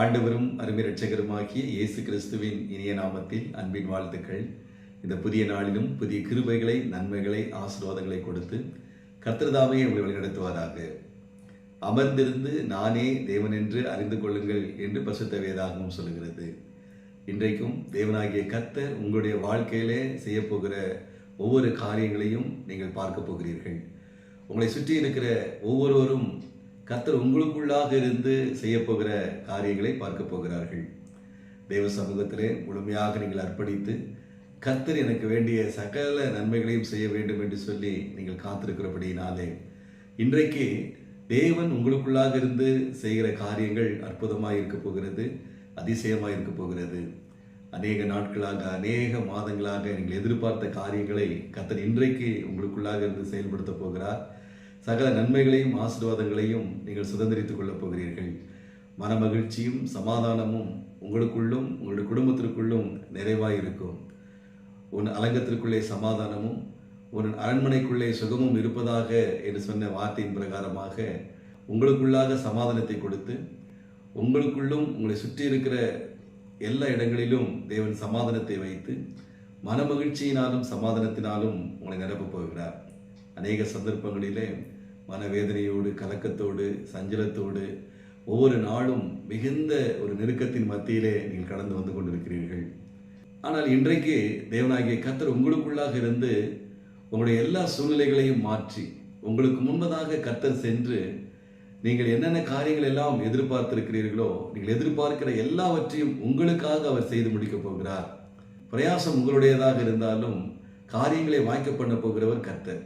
ஆண்டவரும் அருமை ரட்சகருமாகிய இயேசு கிறிஸ்துவின் இனிய நாமத்தில் அன்பின் வாழ்த்துக்கள். இந்த புதிய நாளிலும் புதிய கிருபைகளை நன்மைகளை ஆசீர்வாதங்களை கொடுத்து கர்த்தர்தாமே உங்களை வழிநடத்துவாராக. அமர்ந்திருந்து நானே தேவன் என்று அறிந்து கொள்ளுங்கள் என்று பசுத்த வேதாகமும் சொல்லுகிறது. இன்றைக்கும் தேவனாகிய கர்த்தர் உங்களுடைய வாழ்க்கையிலே செய்யப்போகிற ஒவ்வொரு காரியங்களையும் நீங்கள் பார்க்க போகிறீர்கள். உங்களை சுற்றி இருக்கிற ஒவ்வொருவரும் கர்த்தர் உங்களுக்குள்ளாக இருந்து செய்யப்போகிற காரியங்களை பார்க்க போகிறார்கள். தேவ சமூகத்திலே முழுமையாக நீங்கள் அர்ப்பணித்து கர்த்தர் எனக்கு வேண்டிய சகல நன்மைகளையும் செய்ய வேண்டும் என்று சொல்லி நீங்கள் காத்திருக்கிறபடியினாலே இன்றைக்கு தேவன் உங்களுக்குள்ளாக இருந்து செய்கிற காரியங்கள் அற்புதமாக இருக்க போகிறது அதிசயமாக இருக்க போகிறது. அநேக நாட்களாக அநேக மாதங்களாக நீங்கள் எதிர்பார்த்த காரியங்களை கத்தர் இன்றைக்கு உங்களுக்குள்ளாக இருந்து செயல்படுத்த போகிறார். சகல நன்மைகளையும் ஆசீர்வாதங்களையும் நீங்கள் சுதந்திரித்துக் கொள்ளப் போகிறீர்கள். மனமகிழ்ச்சியும் சமாதானமும் உங்களுக்குள்ளும் உங்களுடைய குடும்பத்திற்குள்ளும் நிறைவாயிருக்கும். உன் அலங்கத்திற்குள்ளே சமாதானமும் உன் அரண்மனைக்குள்ளே சுகமும் இருப்பதாக என்று சொன்ன வார்த்தையின் பிரகாரமாக உங்களுக்குள்ளாக சமாதானத்தை கொடுத்து உங்களுக்குள்ளும் உங்களை சுற்றி இருக்கிற எல்லா இடங்களிலும் தேவன் சமாதானத்தை வைத்து மனமகிழ்ச்சியினாலும் சமாதானத்தினாலும் உங்களை நிரப்பப் போகிறார். அநேக சந்தர்ப்பங்களிலே மனவேதனையோடு கலக்கத்தோடு சஞ்சலத்தோடு ஒவ்வொரு நாளும் மிகுந்த ஒரு நெருக்கத்தின் மத்தியிலே நீங்கள் கடந்து வந்து கொண்டிருக்கிறீர்கள். ஆனால் இன்றைக்கு தேவனாகிய கத்தர் உங்களுக்குள்ளாக இருந்து உங்களுடைய எல்லா சூழ்நிலைகளையும் மாற்றி உங்களுக்கு முன்பதாக கத்தர் சென்று நீங்கள் என்னென்ன காரியங்கள் எல்லாம் எதிர்பார்த்திருக்கிறீர்களோ நீங்கள் எதிர்பார்க்கிற எல்லாவற்றையும் உங்களுக்காக அவர் செய்து முடிக்கப் போகிறார். பிரயாசம் உங்களுடையதாக இருந்தாலும் காரியங்களை வாய்க்க பண்ண போகிறவர் கர்த்தர்.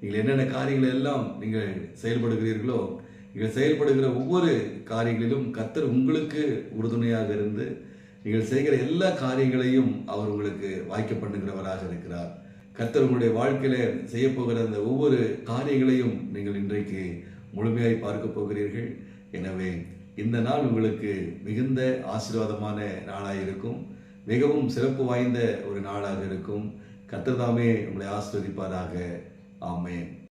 நீங்கள் என்னென்ன காரியங்கள் எல்லாம் நீங்கள் செயல்படுகிறீர்களோ நீங்கள் செயல்படுகிற ஒவ்வொரு காரியங்களிலும் கர்த்தர் உங்களுக்கு உறுதுணையாக இருந்து நீங்கள் செய்கிற எல்லா காரியங்களையும் அவர் உங்களுக்கு வாய்க்க பண்ணுகிறவராக இருக்கிறார். கத்தர் உங்களுடைய வாழ்க்கையில செய்யப்போகிற அந்த ஒவ்வொரு காரியங்களையும் நீங்கள் இன்றைக்கு முழுமையாய் பார்க்க போகிறீர்கள். எனவே இந்த நாள் உங்களுக்கு மிகுந்த ஆசீர்வாதமான நாளாக இருக்கும். மிகவும் சிறப்பு வாய்ந்த ஒரு நாளாக இருக்கும். கத்தர் தாமே உங்களை ஆசீர்வதிப்பாராக. 阿门。